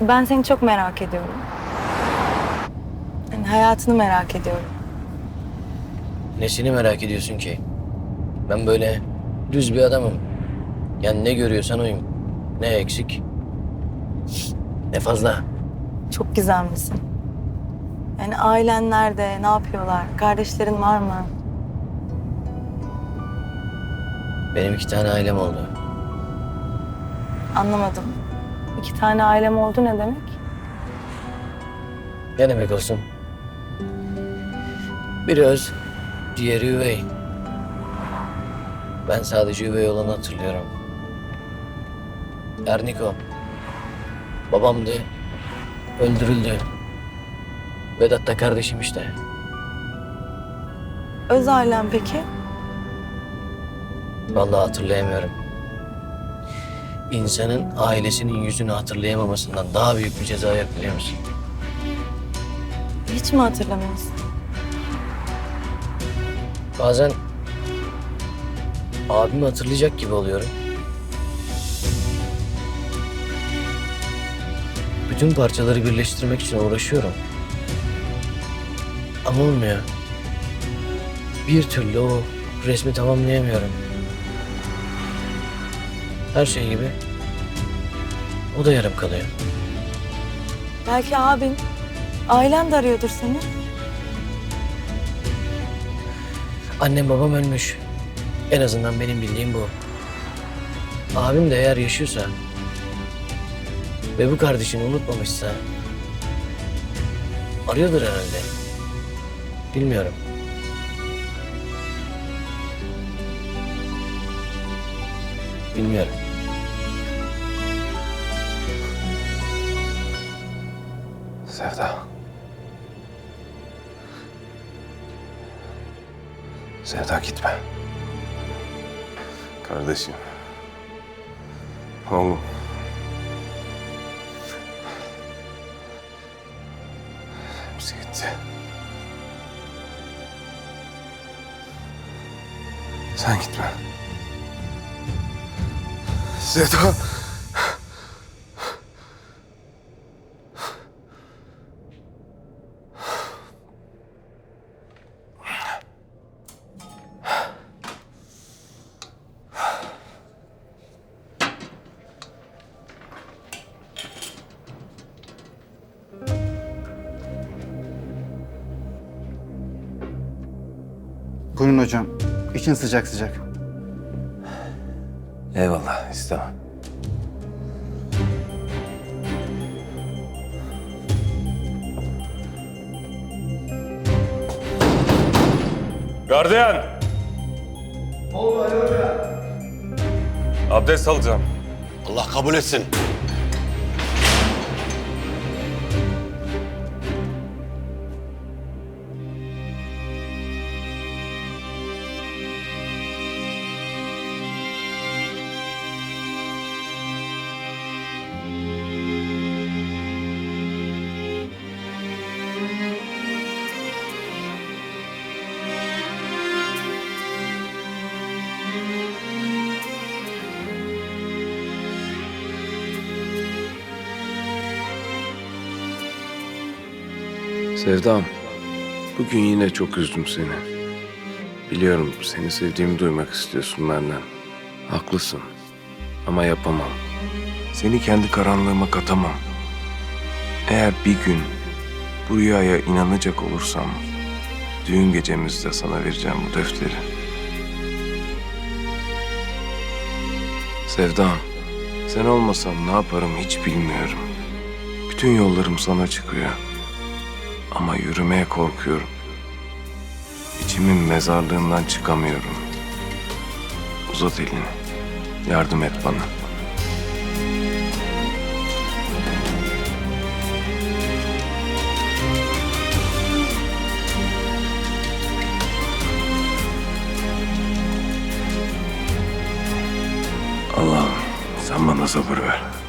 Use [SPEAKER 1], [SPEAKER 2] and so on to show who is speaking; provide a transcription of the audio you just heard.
[SPEAKER 1] Ben seni çok merak ediyorum. Yani hayatını merak ediyorum.
[SPEAKER 2] Nesini merak ediyorsun ki? Ben böyle düz bir adamım. Yani ne görüyorsan oyum. Ne eksik, ne fazla.
[SPEAKER 1] Çok gizemlisin. Yani ailen nerede, ne yapıyorlar, kardeşlerin var mı?
[SPEAKER 2] Benim iki tane ailem oldu.
[SPEAKER 1] Anlamadım. İki tane ailem oldu ne demek?
[SPEAKER 2] Ne demek olsun? Biri öz, diğeri üvey. Ben sadece üvey olanı hatırlıyorum. Erniko. Babamdı. Öldürüldü. Vedat da kardeşim işte.
[SPEAKER 1] Öz ailem peki?
[SPEAKER 2] Vallahi hatırlayamıyorum. İnsanın ailesinin yüzünü hatırlayamamasından daha büyük bir ceza yok biliyor musun?
[SPEAKER 1] Hiç mi hatırlamıyorsun?
[SPEAKER 2] Bazen abimi hatırlayacak gibi oluyorum. Bütün parçaları birleştirmek için uğraşıyorum. Ama olmuyor. Bir türlü o resmi tamamlayamıyorum. Her şey gibi o da yarım kalıyor.
[SPEAKER 1] Belki abin, ailen de arıyordur seni.
[SPEAKER 2] Annem babam ölmüş. En azından benim bildiğim bu. Abim de eğer yaşıyorsa ve bu kardeşini unutmamışsa arıyordur herhalde. Bilmiyorum. Bilmiyorum.
[SPEAKER 3] Sevda. Sevda gitme. Kardeşim. Oğlum. Hepsi gitti. Sen gitme. Sevda.
[SPEAKER 4] Buyurun hocam. İçin sıcak sıcak.
[SPEAKER 3] Eyvallah istemem.
[SPEAKER 5] Gardiyan! Abdest alacağım.
[SPEAKER 6] Allah kabul etsin.
[SPEAKER 3] Sevdam, bugün yine çok üzdüm seni. Biliyorum seni sevdiğimi duymak istiyorsun benden. Haklısın ama yapamam. Seni kendi karanlığıma katamam. Eğer bir gün bu rüyaya inanacak olursam düğün gecemizde sana vereceğim bu defteri. Sevdam, sen olmasan ne yaparım hiç bilmiyorum. Bütün yollarım sana çıkıyor. Ama yürümeye korkuyorum. İçimin mezarlığından çıkamıyorum. Uzat elini. Yardım et bana. Allah'ım sen bana sabır ver.